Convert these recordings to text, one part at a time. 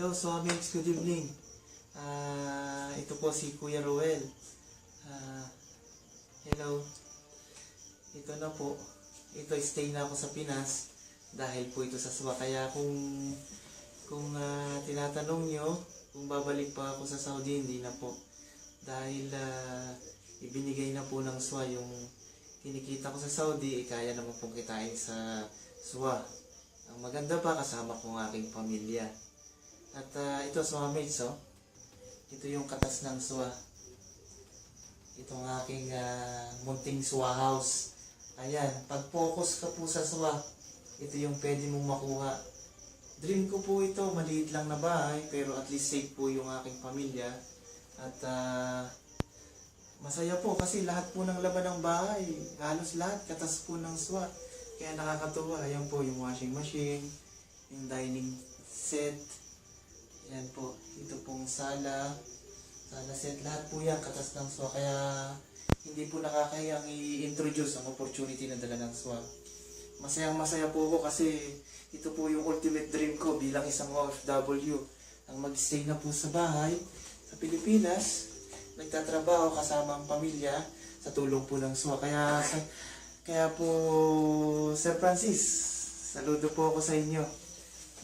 Hello, Somics. Good evening. Ah, ito po si Kuya Roel. Ah, hello. Ito na po. Ito, stay na ako sa Pinas dahil po ito sa SWA. Kaya kung kung ah, tinatanong nyo kung babalik pa ako sa Saudi, hindi na po. Dahil ah, ibinigay na po ng SWA yung kinikita ko sa Saudi, eh, kaya naman pong kitain sa SWA. Ang maganda pa, kasama ko ang aking pamilya. At ah, ito sa mga mates, oh. Ito yung katas ng suwa. Ito ang aking ah, munting suwa house. Ayan, pag focus ka po sa suwa, ito yung pwede mong makuha. Dream ko po ito, maliit lang na bahay, pero at least safe po yung aking pamilya. At ah, masaya po kasi lahat po ng laban ng bahay, halos lahat katas po ng suwa. Kaya nakakatuwa, ayan po yung washing machine, yung dining set, po, ito pong sala, sala set, lahat po yan katas ng SWA. Kaya hindi po nakakayang i-introduce ang opportunity na dala ng SWA. Masayang masaya po ako kasi ito po yung ultimate dream ko bilang isang OFW. Ang mag-stay na po sa bahay sa Pilipinas, nagtatrabaho kasama ang pamilya sa tulong po ng SWA. Kaya, sa- kaya po, Sir Francis, saludo po ako sa inyo.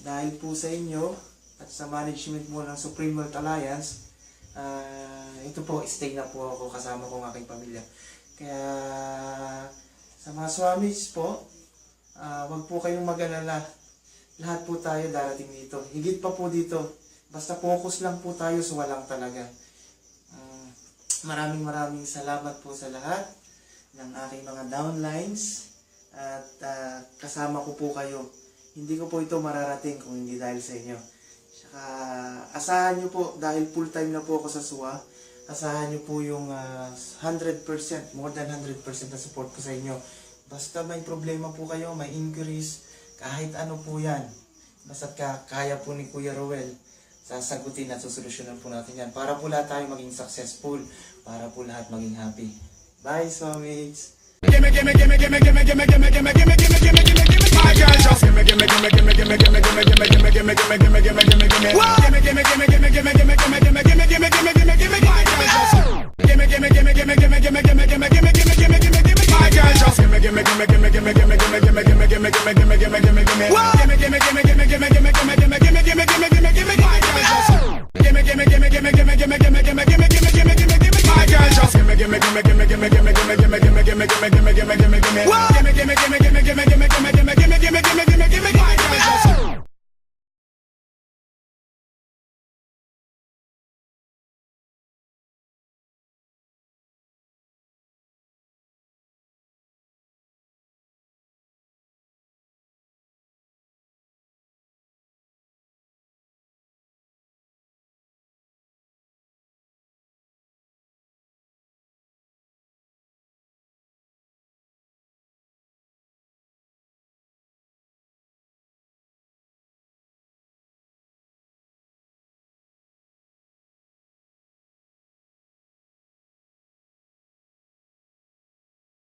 Dahil po sa inyo, at sa management mo ng Supreme World Alliance, ah, ito po, stay na po ako kasama ko ang aking pamilya. Kaya sa mga swamis po, ah, wag po kayong mag-alala. Lahat po tayo darating dito. Higit pa po dito. Basta focus lang po tayo sa walang talaga. Ah, maraming maraming salamat po sa lahat ng aking mga downlines at ah, kasama ko po kayo. Hindi ko po ito mararating kung hindi dahil sa inyo. Saka asahan nyo po, dahil full time na po ako sa SUA, asahan nyo po yung ah, 100%, more than 100% na support ko sa inyo. Basta may problema po kayo, may inquiries, kahit ano po yan. Basta ka, kaya po ni Kuya Roel, sasagutin at susolusyonan po natin yan. Para po lahat tayo maging successful, para po lahat maging happy. Bye, Swamigs! Gimme, gimme, gimme, gimme, gimme, gimme, gimme, gimme, gimme, gimme, gimme, gimme, gimme. My girl just gimme, gimme, gimme, gimme, gimme, gimme, gimme, gimme, gimme, gimme, gimme, gimme, gimme, gimme, gimme. Gimme, gimme, gimme, gimme, gimme, gimme, gimme, gimme, gimme, gimme, gimme, gimme, gimme. My girl just gimme, gimme, gimme, gimme, gimme, gimme, gimme, gimme, gimme, gimme, gimme, gimme, gimme, gimme. Whoa!